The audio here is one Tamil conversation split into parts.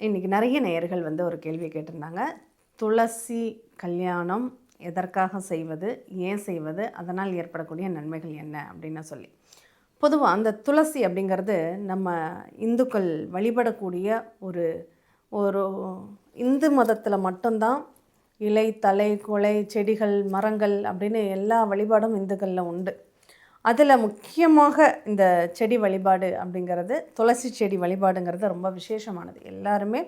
இன்றைக்கி நிறைய நேயர்கள் வந்து ஒரு கேள்வி கேட்டிருந்தாங்க. துளசி கல்யாணம் எதற்காக செய்வது ஏன் செய்வது அதனால் ஏற்படக்கூடிய நன்மைகள் என்ன அப்படின்னு சொல்லி. பொதுவாக அந்த துளசி அப்படிங்கிறது நம்ம இந்துக்கள் வழிபடக்கூடிய ஒரு ஒரு இந்து மதத்தில் மட்டும்தான் இலை தலை குலை செடிகள் மரங்கள் அப்படின்னு எல்லா வழிபாடும் இந்துக்களில் உண்டு. அதில் முக்கியமாக இந்த செடி வழிபாடு அப்படிங்கிறது துளசி செடி வழிபாடுங்கிறது ரொம்ப விசேஷமானது. எல்லாருமே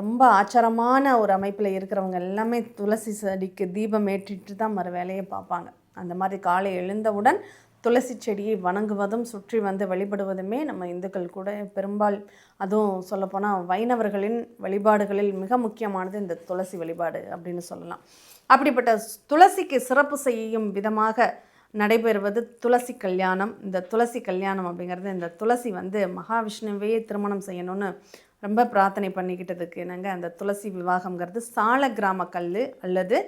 ரொம்ப ஆச்சாரமான ஒரு அமைப்பில் இருக்கிறவங்க எல்லாமே துளசி செடிக்கு தீபம் ஏற்றிட்டு தான் மறு வேலையை பார்ப்பாங்க. அந்த மாதிரி காலை எழுந்தவுடன் துளசி செடியை வணங்குவதும் சுற்றி வந்து வழிபடுவதுமே நம்ம இந்துக்கள் கூட பெரும்பால் அதுவும் சொல்லப்போனால் வைணவர்களின் வழிபாடுகளில் மிக முக்கியமானது இந்த துளசி வழிபாடு அப்படின்னு சொல்லலாம். அப்படிப்பட்ட துளசிக்கு சிறப்பு செய்யும் விதமாக நடைபெறுவது துளசி கல்யாணம். இந்த துளசி கல்யாணம் அப்படிங்கிறது இந்த துளசி வந்து மகாவிஷ்ணுவே திருமணம் செய்யணும்னு ரொம்ப பிரார்த்தனை பண்ணிக்கிட்டதுக்கு என்னங்க? அந்த துளசி விவாகம்ங்கிறது சால கிராம கல் அல்லது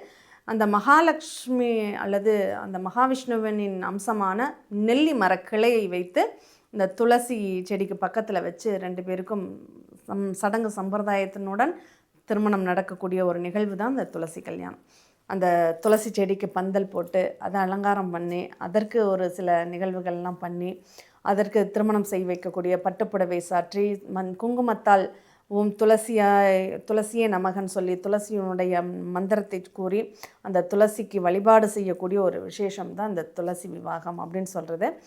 அந்த மகாலட்சுமி அல்லது அந்த மகாவிஷ்ணுவனின் அம்சமான நெல்லி மர கிளையை வைத்து இந்த துளசி செடிக்கு பக்கத்தில் வச்சு ரெண்டு பேருக்கும் சம் சடங்கு சம்பிரதாயத்தினுடன் திருமணம் நடக்கக்கூடிய ஒரு நிகழ்வு தான் இந்த துளசி கல்யாணம். அந்த துளசி செடிக்கு பந்தல் போட்டு அதை அலங்காரம் பண்ணி அதற்கு ஒரு சில நிகழ்வுகள்லாம் பண்ணி அதற்கு திருமணம் செய் வைக்கக்கூடிய பட்டுப்புடவை சாற்றி மண் குங்குமத்தால் உம் துளசியாய் துளசியே நமகன் சொல்லி துளசியினுடைய மந்திரத்தை கூறி அந்த துளசிக்கு வழிபாடு செய்யக்கூடிய ஒரு விசேஷம் தான் இந்த துளசி விவாகம் அப்படின்னு சொல்கிறது